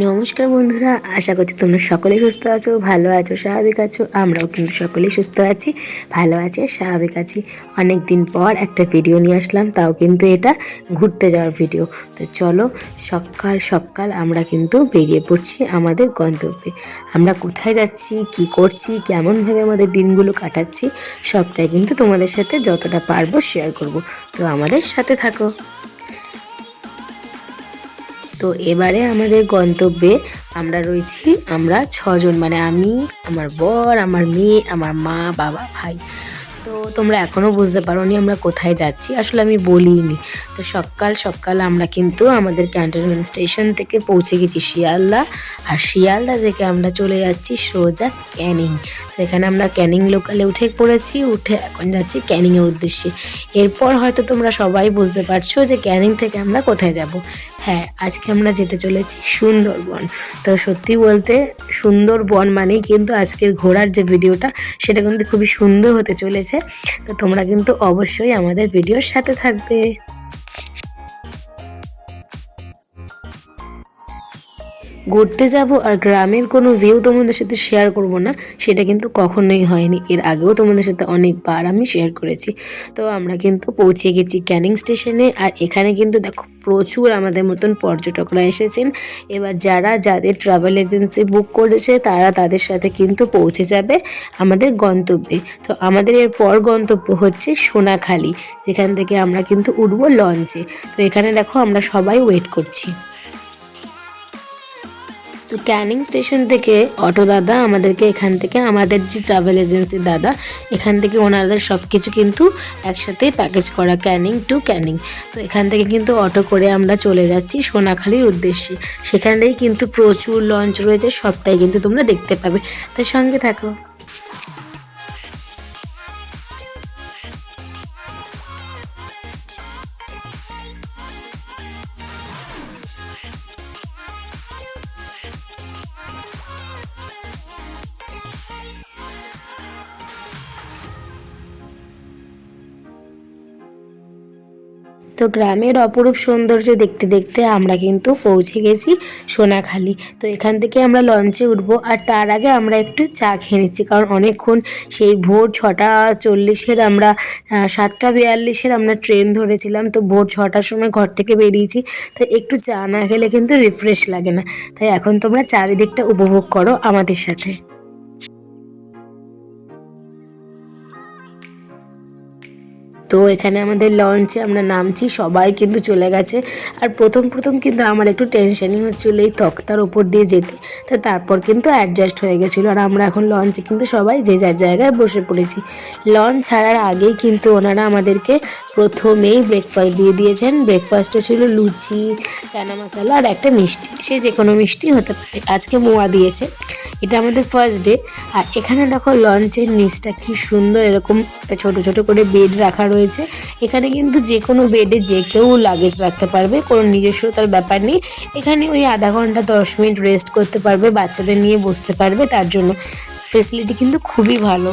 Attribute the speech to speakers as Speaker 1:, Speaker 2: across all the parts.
Speaker 1: নমস্কার বন্ধুরা, আশা করছি তোমরা সকলেই সুস্থ আছো, ভালো আছো, স্বাভাবিক আছো, আমরাও কিন্তু সকলেই সুস্থ আছি, ভালো আছি স্বাভাবিক আছি। অনেক দিন পর একটা ভিডিও নিয়ে আসলাম, তাও কিন্তু এটা ঘুরতে যাওয়ার ভিডিও তো চলো, সকাল সকাল আমরা কিন্তু বেরিয়ে পড়ছি আমাদের গন্তব্যে। আমরা কোথায় যাচ্ছি, কি করছি, কেমনভাবে আমাদের দিনগুলো কাটাচ্ছি, সবটাই কিন্তু তোমাদের সাথে যতটা পারব শেয়ার করব। তো আমাদের সাথে থাকো। তো এবারে আমাদের গন্তব্যে আমরা রয়েছি, আমরা ছজন মানে আমি, আমার বর, আমার মেয়ে, আমার মা, বাবা, ভাই। তো তোমরা এখনও বুঝতে পারোনি আমরা কোথায় যাচ্ছি। আসলে আমি বলিনি। তো সকাল সকাল আমরা কিন্তু আমাদের ক্যান্টনমেন্ট স্টেশন থেকে পৌঁছে গেছি শিয়ালদা। আর শিয়ালদা থেকে আমরা চলে যাচ্ছি সোজা ক্যানিং। তো এখানে আমরা ক্যানিং লোকালে উঠে পড়েছি, উঠে এখন যাচ্ছি ক্যানিংয়ের উদ্দেশ্যে। এরপর হয়তো তোমরা সবাই বুঝতে পারছ যে ক্যানিং থেকে আমরা কোথায় যাব। হ্যাঁ আজকে আমরা যেতে চলেছি সুন্দরবন। তো সত্যি বলতে সুন্দরবন মানেই কিন্তু আজকের ঘোরার যে ভিডিওটা, সেটা কিন্তু খুবই সুন্দর হতে চলেছে। তো তোমরা কিন্তু অবশ্যই আমাদের ভিডিওর সাথে থাকবে। ঘুরতে যাব আর গ্রামের কোনো ভিউ তোমাদের সাথে শেয়ার করব না, সেটা কিন্তু কখনোই হয়নি। এর আগেও তোমাদের সাথে অনেকবার আমি শেয়ার করেছি। তো আমরা কিন্তু পৌঁছে গেছি ক্যানিং স্টেশনে আর এখানে কিন্তু দেখো প্রচুর আমাদের মতন পর্যটকরা এসেছেন। এবার যারা, যাদের ট্রাভেল এজেন্সি বুক করেছে, তারা তাদের সাথে কিন্তু পৌঁছে যাবে আমাদের গন্তব্যে। তো আমাদের এর পর গন্তব্য হচ্ছে সোনাখালি, যেখান থেকে আমরা কিন্তু উঠবো লঞ্চে। তো এখানে দেখো আমরা সবাই ওয়েট করছি। তো ক্যানিং স্টেশন থেকে অটো দাদা আমাদেরকে এখান থেকে, আমাদের যে ট্রাভেল এজেন্সি দাদা, এখান থেকে ওনাদের সব কিছু কিন্তু একসাথে প্যাকেজ করা ক্যানিং টু ক্যানিং তো এখান থেকে কিন্তু অটো করে আমরা চলে যাচ্ছি সোনাখালির উদ্দেশ্যে। সেখান থেকে কিন্তু প্রচুর লঞ্চ রয়েছে, সবটাই কিন্তু তোমরা দেখতে পাবে। তার সঙ্গে থাকো। তো গ্রামের অপরূপ সৌন্দর্য দেখতে দেখতে আমরা কিন্তু পৌঁছে গেছি সোনাখালি। তো এখান থেকে আমরা লঞ্চে উঠবো আর তার আগে আমরা একটু চা খেয়ে নিচ্ছি কারণ অনেকক্ষণ সেই ভোর ছটা চল্লিশের আমরা সাতটা বিয়াল্লিশের আমরা ট্রেন ধরেছিলাম। তো ভোর ছটার সময় ঘর থেকে বেরিয়েছি। তো একটু চা না খেলে কিন্তু রিফ্রেশ লাগে না। তাই এখন তোমরা চারিদিকটা উপভোগ করো আমাদের সাথে। তো এখানে আমাদের লঞ্চে আমরা নামছি, সবাই কিন্তু চলে গেছে। আর প্রথম প্রথম কিন্তু আমার একটু টেনশনই হচ্ছিল এই তক্তার ওপর দিয়ে যেতে। তো তারপর কিন্তু অ্যাডজাস্ট হয়ে গেছিল। আর আমরা এখন লঞ্চে কিন্তু সবাই যে যার জায়গায় বসে পড়েছি। লঞ্চ ছাড়ার আগেই কিন্তু ওনারা আমাদেরকে প্রথমেই ব্রেকফাস্ট দিয়ে দিয়েছেন। ব্রেকফাস্টে ছিল লুচি, চানা মশলা আর একটা মিষ্টি। সে যে কোনো মিষ্টি হতে পারে। আজকে মোয়া দিয়েছে। এটা আমাদের ফার্স্ট ডে আর এখানে দেখো লঞ্চের নিচটা কি সুন্দর এরকম ছোট ছোট করে বেড রাখা রয়েছে এখানে কিন্তু যে কোনো বেডে যে কেউ লাগেজ রাখতে পারবে, কোনো নিজস্বতার ব্যাপার নেই। এখানে ওই আধা ঘণ্টা, দশ মিনিট রেস্ট করতে পারবে, বাচ্চাদের নিয়ে বসতে পারবে, তার জন্য। ফেসিলিটি কিন্তু খুবই ভালো।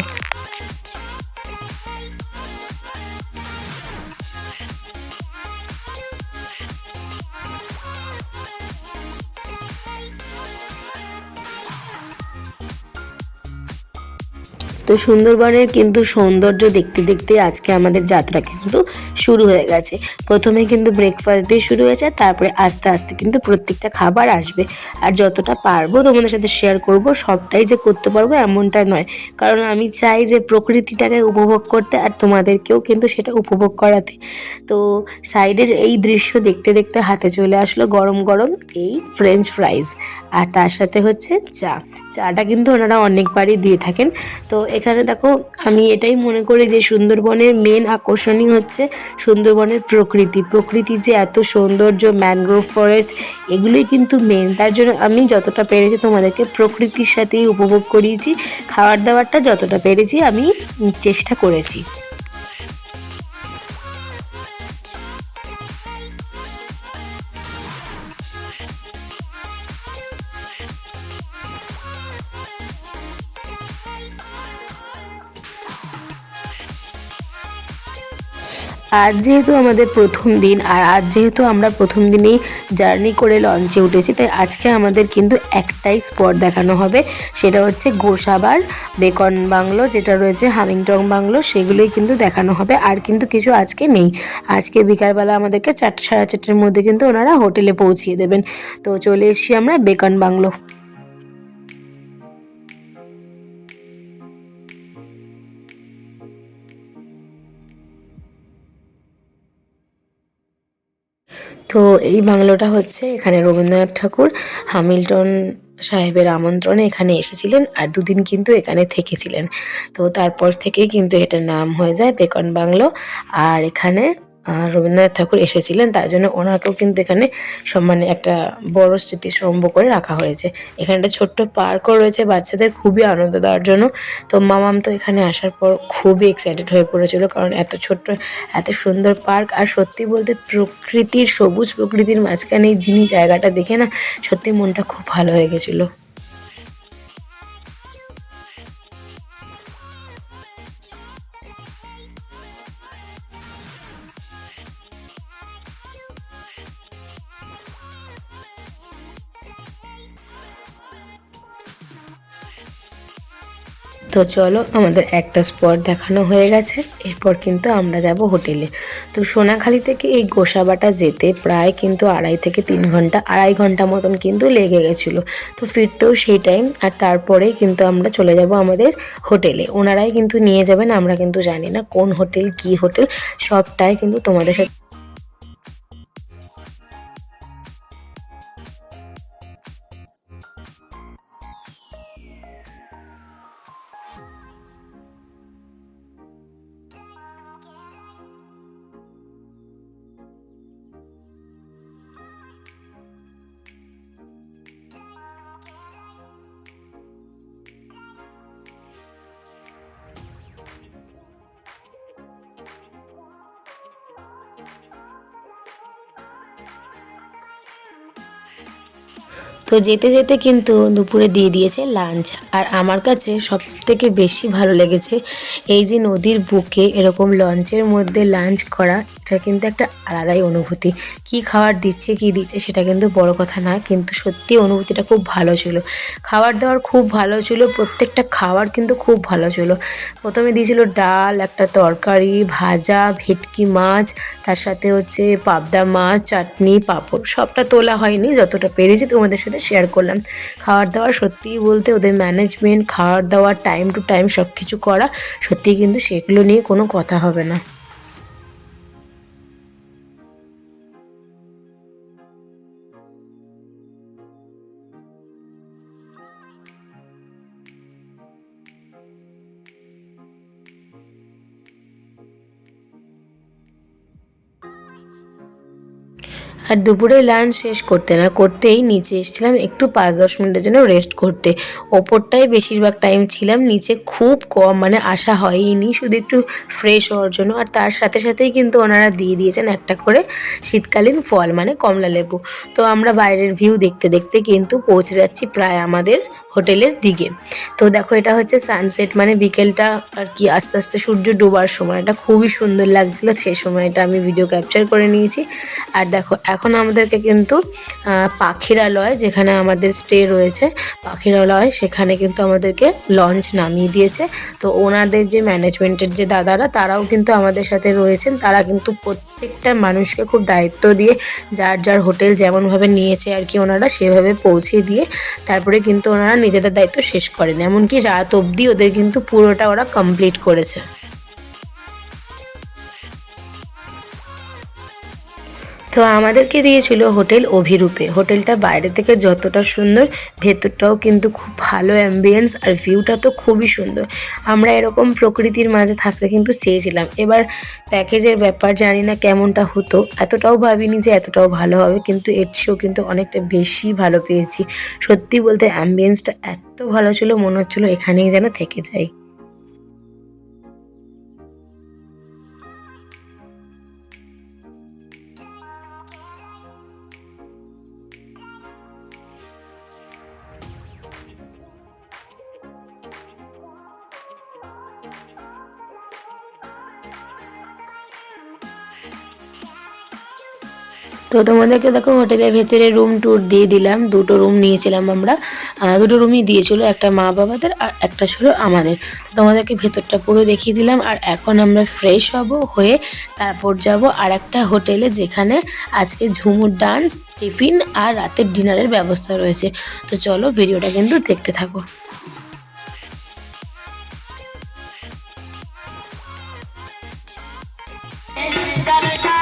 Speaker 1: তো সুন্দরবনের কিন্তু সৌন্দর্য দেখতে দেখতে আজকে আমাদের যাত্রা কিন্তু শুরু হয়ে গেছে। প্রথমে কিন্তু ব্রেকফাস্ট দিয়ে শুরু হয়েছে, তারপরে আস্তে আস্তে কিন্তু প্রত্যেকটা খাবার আসবে। আর যতটা পারব তোমাদের সাথে শেয়ার করব, সবটাই যে করতে পারব এমনটা নয়। কারণ আমি চাই যে প্রকৃতিটাকে উপভোগ করতে আর তোমাদেরকেও কিন্তু সেটা উপভোগ করাতে। তো সাইডের এই দৃশ্য দেখতে দেখতে হাতে চলে আসলো গরম গরম এই ফ্রেঞ্চ ফ্রাইজ আর তার সাথে হচ্ছে চা। চাটা কিন্তু ওনারা অনেকবারই দিয়ে থাকেন। তো এখানে দেখো, আমি এটাই মনে করি যে সুন্দরবনের মেন আকর্ষণই হচ্ছে সুন্দরবনের প্রকৃতি। প্রকৃতি যে এত সৌন্দর্য ম্যানগ্রোভ ফরেস্ট এগুলোই কিন্তু মেন তার জন্য আমি যতটা পেরেছি তোমাদেরকে প্রকৃতির সাথেই উপভোগ করিয়েছি। খাবার দাবারটা যতটা পেরেছি আমি চেষ্টা করেছি। আজ যেহেতু আমাদের প্রথম দিন, আর আজ যেহেতু আমরা প্রথম দিনেই জার্নি করে লঞ্চে উঠেছি, তাই আজকে আমাদের কিন্তু একটাই স্পট দেখানো হবে। সেটা হচ্ছে গোসাবার বেকন বাংলো, যেটা রয়েছে হামিংটং বাংলো, সেগুলোই কিন্তু দেখানো হবে, আর কিন্তু কিছু আজকে নেই। আজকে বিকালবেলা আমাদেরকে চারটে সাড়ে চারটের মধ্যে কিন্তু ওনারা হোটেলে পৌঁছিয়ে দেবেন। তো চলে এসছি আমরা বেকন বাংলো। তো এই বাংলোটা হচ্ছে এখানে রবীন্দ্রনাথ ঠাকুর, হামিল্টন সাহেবের আমন্ত্রণে এখানে এসেছিলেন আর দুদিন কিন্তু এখানে থেকেছিলেন। তো তারপর থেকেই কিন্তু এটার নাম হয়ে যায় বেকন বাংলো। আর এখানে আহ, রবীন্দ্রনাথ ঠাকুর এসেছিলেন তার জন্য ওনাকেও কিন্তু এখানে সম্মানে একটা বড় স্মৃতিস্তম্ভ করে রাখা হয়েছে। এখানে একটা ছোট্ট পার্কও রয়েছে বাচ্চাদের খুবই আনন্দ দেওয়ার জন্য। তো মামাম তো এখানে আসার পর খুবই এক্সাইটেড হয়ে পড়েছিল কারণ এত ছোট্ট এত সুন্দর পার্ক আর সত্যি বলতে প্রকৃতির সবুজ প্রকৃতির মাঝখানে যিনি জায়গাটা দেখে না সত্যি মনটা খুব ভালো হয়ে গেছিল। তো চলো আমাদের একটা স্পট দেখানো হয়ে গেছে। এরপর কিন্তু আমরা যাব হোটেলে। তো সোনাখালি থেকে এই গোসাবাটা যেতে প্রায় কিন্তু আড়াই থেকে তিন ঘণ্টা, আড়াই ঘণ্টা মতন কিন্তু লেগে গেছিল। তো ফিরতেও সেই টাইম আর তারপরেই কিন্তু আমরা চলে যাব আমাদের হোটেলে। ওনারাই কিন্তু নিয়ে যাবেন, আমরা কিন্তু জানি না কোন হোটেল, কি হোটেল, সবটাই কিন্তু তোমাদের সাথে তো যেতে যেতে কিন্তু দুপুরে দিয়ে দিয়েছে লাঞ্চ। আর আমার কাছে সব থেকে বেশি ভালো লেগেছে এই যে নদীর বুকে এরকম লঞ্চের মধ্যে লাঞ্চ করা, এটা কিন্তু একটা আলাদাই অনুভূতি। কি খাবার দিচ্ছে, কি দিচ্ছে সেটা কিন্তু বড় কথা না, কিন্তু সত্যি অনুভূতিটা খুব ভালো ছিল। খাবার দাবার খুব ভালো ছিল, প্রত্যেকটা খাবার কিন্তু খুব ভালো ছিল। প্রথমে দিয়েছিল ডাল, একটা তরকারি, ভাজা, ভেটকি মাছ, তার সাথে হচ্ছে পাবদা মাছ, চাটনি, পাঁপড়। সবটা তোলা হয়নি, যতটা পেরেছি তোমাদের সাথে শেয়ার করলাম। খাওয়ার দাওয়ার সত্যিই বলতে ওদের ম্যানেজমেন্ট খাওয়ার দাওয়ার টাইম টু টাইম সব কিছু করা, সত্যিই কিন্তু সেগুলো নিয়ে কোনো কথা হবে না। আর দুপুরে লাঞ্চ শেষ করতে না করতেই নিচে এসেছিলাম একটু পাঁচ দশ মিনিটের জন্য রেস্ট করতে। ওপরটাই বেশিরভাগ টাইম ছিলাম, নিচে খুব কম মানে আসা হয়নি, শুধু একটু ফ্রেশ হওয়ার জন্য। আর তার সাথে সাথেই কিন্তু ওনারা দিয়ে দিয়েছেন একটা করে শীতকালীন ফল মানে কমলা লেবু। তো আমরা বাইরের ভিউ দেখতে দেখতে কিন্তু পৌঁছে যাচ্ছি প্রায় আমাদের হোটেলের দিকে। তো দেখো, এটা হচ্ছে সানসেট মানে বিকেলটা আর কি, আস্তে আস্তে সূর্য ডোবার সময়টা। খুবই সুন্দর লাগছিল সেই সময়টা আমি ভিডিও ক্যাপচার করে নিয়েছি। আর দেখো এখন আমাদেরকে কিন্তু পাখিরালয় যেখানে আমাদের স্টে রয়েছে, পাখিরালয় সেখানে কিন্তু আমাদেরকে লঞ্চ নামিয়ে দিয়েছে। তো ওনাদের যে ম্যানেজমেন্টের যে দাদারা, তারাও কিন্তু আমাদের সাথে রয়েছেন। তারা কিন্তু প্রত্যেকটা মানুষকে খুব দায়িত্ব দিয়ে যার যার হোটেল যেমনভাবে নিয়েছে আর কি ওনারা সেভাবে পৌঁছে দিয়ে তারপরে কিন্তু ওনারা নিজেদের দায়িত্ব শেষ করেন। এমনকি রাত অবধি ওদের কিন্তু পুরোটা ওরা কমপ্লিট করেছে। তো আমাদেরকে দিয়েছিল হোটেল অভিরূপে। হোটেলটা বাইরে থেকে যতটা সুন্দর, ভেতরটাও কিন্তু খুব ভালো অ্যাম্বিয়েন্স আর ভিউটা তো খুবই সুন্দর। আমরা এরকম প্রকৃতির মাঝে থাকতে কিন্তু চেয়েছিলাম। এবার প্যাকেজের ব্যাপার জানি না কেমনটা হতো। এতটাও ভাবিনি যে এতটাও ভালো হবে, কিন্তু এর চেয়েও কিন্তু অনেকটা বেশি ভালো পেয়েছি। সত্যি বলতে অ্যাম্বিয়েন্সটা এত ভালো ছিল, মনে হচ্ছিল এখানেই যেন থেকে যাই।
Speaker 2: তো তোমাদেরকে দেখো হোটেলের ভেতরে রুম ট্যুর দিয়ে দিলাম দুটো রুম নিয়েছিলাম আমরা দুটো রুমই দিয়েছিল একটা মা বাবাদের আর একটা ছিল আমাদের তো তোমাদেরকে ভেতরটা পুরো দেখিয়ে দিলাম আর এখন আমরা ফ্রেশ হব হয়ে তারপর যাব আর একটা হোটেলে যেখানে আজকে ঝুমুর ডান্স টিফিন আর রাতের ডিনারের ব্যবস্থা রয়েছে তো চলো ভিডিওটা কিন্তু দেখতে থাকো
Speaker 1: জলসারে ভাদুকে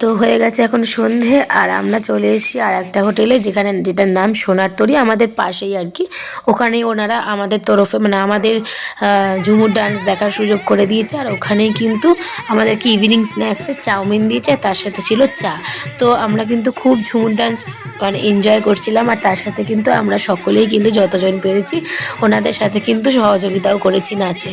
Speaker 2: তো হয়ে গেছে এখন সন্ধে, আর আমরা চলে এসেছি আর একটা হোটেলে যেখানে যেটার নাম সোনার তরী, আমাদের পাশেই আর কি। ওখানেই ওনারা আমাদের তরফে মানে আমাদের ঝুমুর ডান্স দেখার সুযোগ করে দিয়েছে, আর ওখানেই কিন্তু আমাদেরকে ইভিনিং স্ন্যাক্সে চাউমিন দিয়েছে, তার সাথে ছিল চা। তো আমরা কিন্তু খুব ঝুমুর ডান্স মানে এনজয় করছিলাম, আর তার সাথে কিন্তু আমরা সকলেই কিন্তু যতজন পেরেছি, ওনাদের সাথে কিন্তু সহযোগিতাও করেছি নাচে।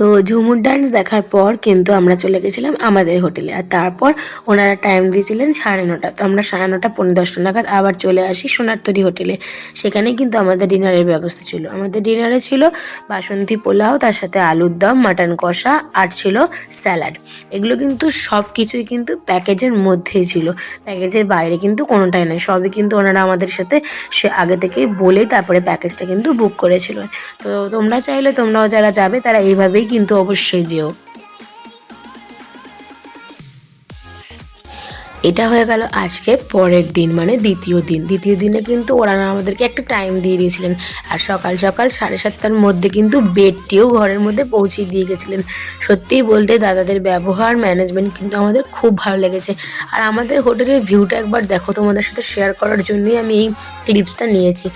Speaker 2: তো ঝুমুর ডান্স দেখার পর কিন্তু আমরা চলে গেছিলাম আমাদের হোটেলে আর তারপর ওনারা টাইম দিয়েছিলেন সাড়ে নটা। তো আমরা সাড়ে নটা পনেরো দশটা নাগাদ আবার চলে আসি সোনারতরি হোটেলে সেখানে কিন্তু আমাদের ডিনারের ব্যবস্থা ছিল। আমাদের ডিনারে ছিল বাসন্তী পোলাও, তার সাথে আলুর দম মাটন কষা আর ছিল স্যালাড এগুলো কিন্তু সব কিছুই কিন্তু প্যাকেজের মধ্যেই ছিল। প্যাকেজের বাইরে কিন্তু কোনোটাই নয়। সবই কিন্তু ওনারা আমাদের সাথে সে আগে থেকেই বলেই তারপরে প্যাকেজটা কিন্তু বুক করেছিল তো তোমরা চাইলে তোমরাও যারা যাবে তারা এইভাবেই কিন্তু অবশ্যই যেও। এটা হয়ে গেল আজকে পরের দিন মানে দ্বিতীয় দিন। দ্বিতীয় দিনে কিন্তু ওরা আমাদেরকে একটা টাইম দিয়ে দিয়েছিলেন। আর সকাল সকাল সাড়ে সাতটার মধ্যে কিন্তু বেডটিও ঘরের মধ্যে পৌঁছে দিয়ে গেছিলেন। সত্যিই বলতে দাদাদের ব্যবহার ম্যানেজমেন্ট কিন্তু আমাদের খুব ভালো লেগেছে। আর আমাদের হোটেলের ভিউটা একবার দেখো তোমাদের সাথে শেয়ার করার জন্যই আমি এই ক্লিপসটা নিয়েছি।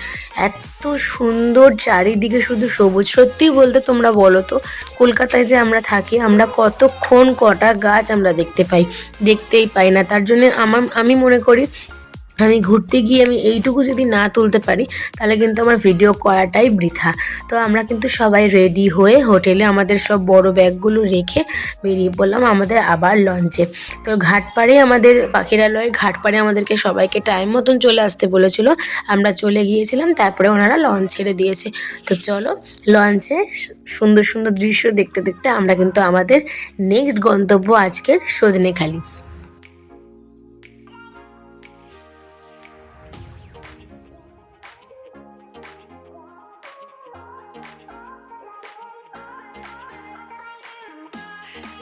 Speaker 2: এত
Speaker 1: সুন্দর চারিদিকে শুধু সবুজ। সত্যি বলতে তোমরা বলো তো, কলকাতায় যে আমরা থাকি, আমরা কতক্ষণ কটা গাছ আমরা দেখতে পাই? দেখতেই পাই না। তার জন্য আমার, আমি মনে করি আমি ঘুরতে গিয়ে আমি এইটুকু যদি না তুলতে পারি, তাহলে কিন্তু আমার ভিডিও করাটাই বৃথা। তো আমরা কিন্তু সবাই রেডি হয়ে হোটেলে আমাদের সব বড় ব্যাগগুলো রেখে বেরিয়ে পড়লাম আমাদের আবার লঞ্চে তো ঘাটপাড়ে আমাদের, পাখিরালয়ের ঘাটপাড়ে আমাদেরকে সবাইকে টাইম মতন চলে আসতে বলেছিল। আমরা চলে গিয়েছিলাম, তারপরে ওনারা লঞ্চ ছেড়ে দিয়েছে। তো চলো লঞ্চে সুন্দর সুন্দর দৃশ্য দেখতে দেখতে আমরা কিন্তু আমাদের নেক্সট গন্তব্য আজকের সজনেখালি।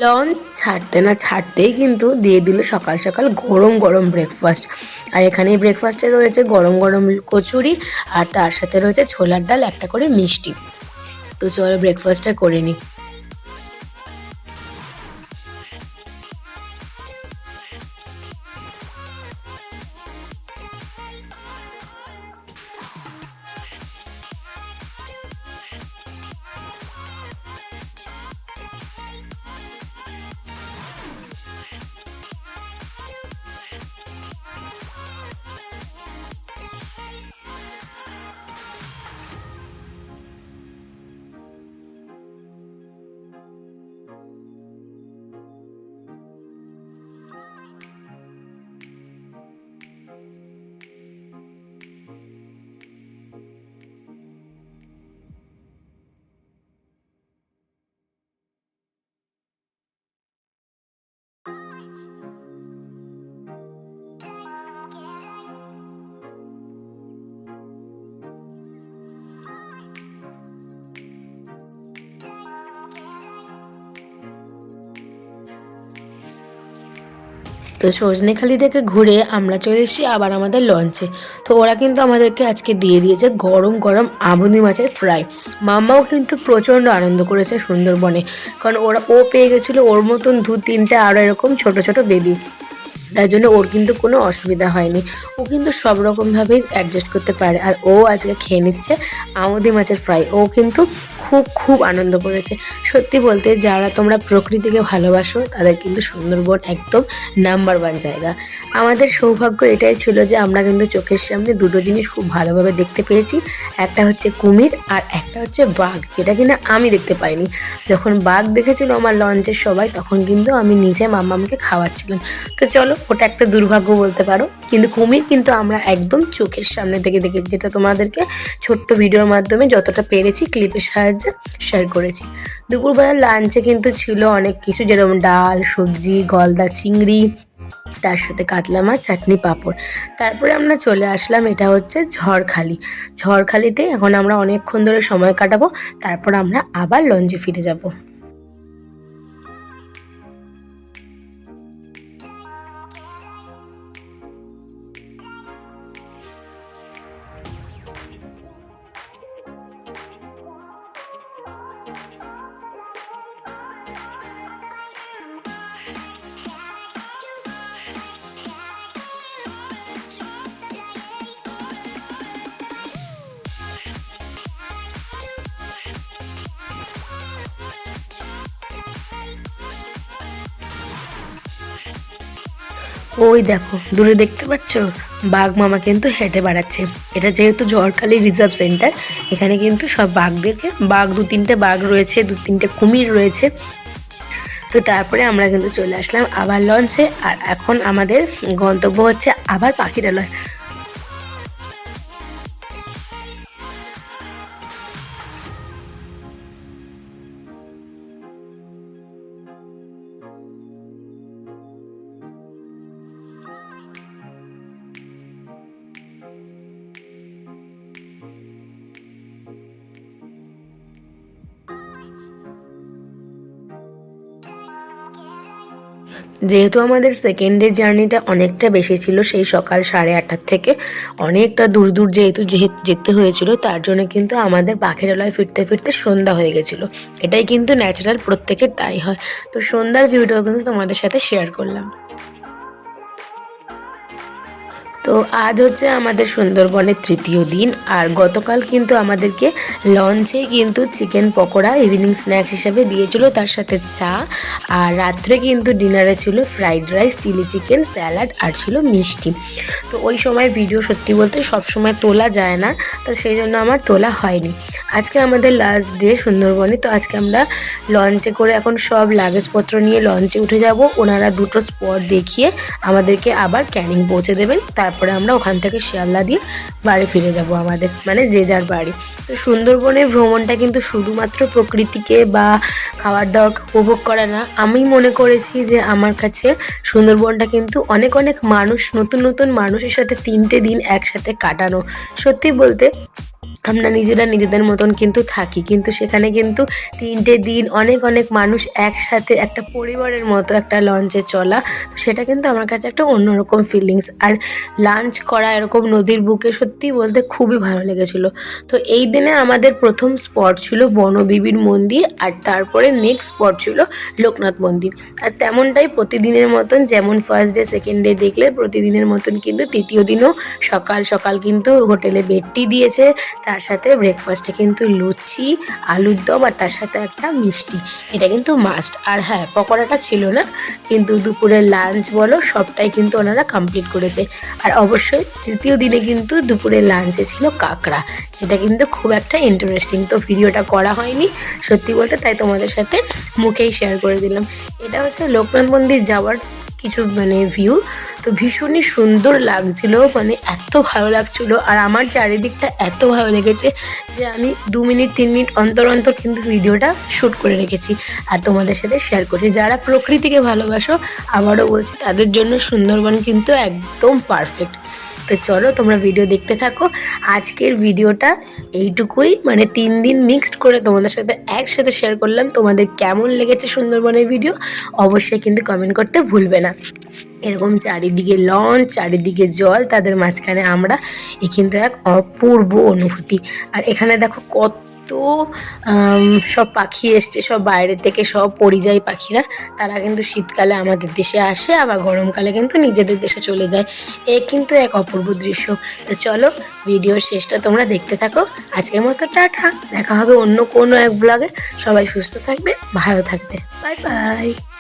Speaker 1: লঞ্চ ছাড়তে না, ছাড়তেই কিন্তু দিয়ে দিল সকাল সকাল গরম গরম ব্রেকফাস্ট আর এখানে ব্রেকফাস্টে রয়েছে গরম গরম কচুরি, আর তার সাথে রয়েছে ছোলার ডাল, একটা করে মিষ্টি। তো চলো ব্রেকফাস্টটা করে নিই তো সজনেখালি থেকে ঘুরে আমরা চলে এসেছি আবার আমাদের লঞ্চে তো ওরা কিন্তু আমাদেরকে আজকে দিয়ে দিয়েছে গরম গরম আবুনি মাছের ফ্রাই মাম্মাও কিন্তু প্রচণ্ড আনন্দ করেছে সুন্দরবনে। কারণ ওরা, ও পেয়ে গেছিল ওর মতন দু তিনটে আরও এরকম ছোট ছোট বেবি তার জন্য ওর কিন্তু কোনো অসুবিধা হয়নি। ও কিন্তু সব রকমভাবেই অ্যাডজাস্ট করতে পারে। আর ও আজকে খেয়ে নিচ্ছে আমুদি মাছের ফ্রাই ও কিন্তু খুব খুব আনন্দ করেছে। সত্যি বলতে যারা তোমরা প্রকৃতিকে ভালোবাসো, তাদের কিন্তু সুন্দরবন একদম নাম্বার ওয়ান জায়গা। আমাদের সৌভাগ্য এটাই ছিল যে আমরা কিন্তু চোখের সামনে দুটো জিনিস খুব ভালোভাবে দেখতে পেয়েছি। একটা হচ্ছে কুমির আর একটা হচ্ছে বাঘ, যেটা কিনা আমি দেখতে পাইনি। যখন বাঘ দেখেছিল আমার লঞ্চের সবাই, তখন কিন্তু আমি নিজে মাম্মামকে খাওয়াচ্ছিলাম। তো চলো ওটা একটা দুর্ভাগ্য বলতে পারো। কিন্তু কুমির কিন্তু আমরা একদম চোখের সামনে থেকে দেখেছি যেটা তোমাদেরকে ছোট্ট ভিডিওর মাধ্যমে যতটা পেরেছি ক্লিপের সাহায্যে শেয়ার করেছি। দুপুরবেলা লাঞ্চে কিন্তু ছিল অনেক কিছু, যেরকম ডাল, সবজি, গলদা চিংড়ি, তার সাথে কাতলা মাছ, চাটনি, পাঁপড়। তারপরে আমরা চলে আসলাম, এটা হচ্ছে ঝড়খালি। ঝড়খালিতে এখন আমরা অনেকক্ষণ ধরে সময় কাটাবো, তারপর আমরা আবার লঞ্চে ফিরে যাব। ওই দেখো, দূরে দেখতে পাচ্ছ? বাঘ মামা কিন্তু হেঁটে বেড়াচ্ছে। এটা যেহেতু ঝড়খালি রিজার্ভ সেন্টার, এখানে কিন্তু সব বাঘদেরকে, বাঘ দু তিনটে বাঘ রয়েছে, দু তিনটে কুমির রয়েছে। তো তারপরে আমরা কিন্তু চলে আসলাম আবার লঞ্চে আর এখন আমাদের গন্তব্য হচ্ছে আবার পাখিরালয় যেহেতু আমাদের সেকেন্ডের জার্নিটা অনেকটা বেশি ছিল, সেই সকাল সাড়ে আটটার থেকে অনেকটা দূর দূর যেহেতু যেতে হয়েছিল, তার জন্য কিন্তু আমাদের পাখিরালয় ফিরতে ফিরতে সন্ধ্যা হয়ে গেছিল। এটাই কিন্তু ন্যাচারাল প্রত্যেকের তাই হয়। তো সন্ধ্যার ভিউটাও কিন্তু তোমাদের সাথে শেয়ার করলাম। তো আজ হচ্ছে আমাদের সুন্দরবনের তৃতীয় দিন, আর গতকাল কিন্তু আমাদেরকে লঞ্চে কিন্তু চিকেন পকোড়া ইভিনিং স্ন্যাক্স হিসাবে দিয়েছিল তার সাথে চা, আর রাত্রে কিন্তু ডিনারে ছিল fried rice chilli chicken salad আর ছিল মিষ্টি। তো ওই সময় ভিডিও সত্যি বলতে সব সময় তোলা যায় না, তো সেই জন্য আমার তোলা হয়নি। আজকে আমাদের লাস্ট ডে সুন্দরবনে, তো আজকে আমরা লঞ্চে করে এখন সব লাগেজপত্র নিয়ে লঞ্চে উঠে যাব। ওনারা দুটো স্পট দেখিয়ে আমাদেরকে আবার ক্যানিং পৌঁছে দেবেন তারপরে আমরা ওখান থেকে শিয়ালদা দিয়ে বাড়ি ফিরে যাব আমাদের মানে যে যার বাড়ি। তো সুন্দরবনের ভ্রমণটা কিন্তু শুধুমাত্র প্রকৃতিকে বা খাবার দাওয়াকে উপভোগ করে না, আমি মনে করেছি যে আমার কাছে সুন্দরবনটা কিন্তু অনেক অনেক মানুষ, নতুন নতুন মানুষের সাথে তিনটে দিন একসাথে কাটানো। সত্যি বলতে আমরা নিজেরা নিজেদের মতন কিন্তু থাকি। কিন্তু সেখানে কিন্তু তিনটে দিন অনেক অনেক মানুষ একসাথে একটা পরিবারের মতো একটা লঞ্চে চলা, তো সেটা কিন্তু আমার কাছে একটা অন্যরকম ফিলিংস আর লাঞ্চ করা এরকম নদীর বুকে সত্যি বলতে খুবই ভালো লেগেছিলো। তো এই দিনে আমাদের প্রথম স্পট ছিল বনবিবির মন্দির, আর তারপরে নেক্সট স্পট ছিল লোকনাথ মন্দির। আর তেমনটাই প্রতিদিনের মতন যেমন ফার্স্ট ডে সেকেন্ড ডে দেখলে প্রতিদিনের মতন কিন্তু তৃতীয় দিনও সকাল সকাল কিন্তু হোটেলে বেডটি দিয়েছে। তার সাথে ব্রেকফাস্টে কিন্তু লুচি, আলুর দম আর তার সাথে একটা মিষ্টি। এটা কিন্তু মাস্ট আর হ্যাঁ পকোড়াটা ছিল না, কিন্তু দুপুরের লাঞ্চ বলো, সবটাই কিন্তু ওনারা কমপ্লিট করেছে। আর অবশ্যই তৃতীয় দিনে কিন্তু দুপুরের লাঞ্চে ছিল কাঁকড়া, যেটা কিন্তু খুব একটা ইন্টারেস্টিং তো ভিডিওটা করা হয়নি, সত্যি বলতে তাই তোমাদের সাথে মুখেই শেয়ার করে দিলাম। এটা হচ্ছে লোকনাথ মন্দির যাওয়ার কিছু মানে ভিউ তো ভীষণই সুন্দর লাগছিল মানে এত ভালো লাগছিল। আর আমার চারিদিকটা এত ভালো লেগেছে যে আমি দু মিনিট, তিন মিনিট অন্তর অন্তর কিন্তু ভিডিওটা শ্যুট করে রেখেছি আর তোমাদের সাথে শেয়ার করছি। যারা প্রকৃতিকে ভালোবাসো, আবারও বলছি, তাদের জন্য সুন্দরবন কিন্তু একদম পারফেক্ট তো চলো তোমরা ভিডিও দেখতে থাকো। আজকের ভিডিওটা এইটুকুই। মানে তিন দিন মিক্সড করে তোমাদের সাথে একসাথে শেয়ার করলাম। তোমাদের কেমন লেগেছে সুন্দরবনের ভিডিও অবশ্যই কিন্তু কমেন্ট করতে ভুলবে না। এরকম চারিদিকে লঞ্চ চারিদিকে জল, তাদের মাঝখানে আমরা এ কিন্তু এক অপূর্ব অনুভূতি। আর এখানে দেখো কত সব পাখি এসছে, সব বাইরে থেকে সব পরিযায়ী পাখিরা। তারা কিন্তু শীতকালে আমাদের দেশে আসে, আবার গরমকালে কিন্তু নিজেদের দেশে চলে যায়। এ কিন্তু এক অপূর্ব দৃশ্য। তো চলো, ভিডিওর শেষটা তোমরা দেখতে থাকো। আজকের মতো টাটা। দেখা হবে অন্য কোনো এক ব্লগে সবাই সুস্থ থাকবে, ভালো থাকবে। Bye bye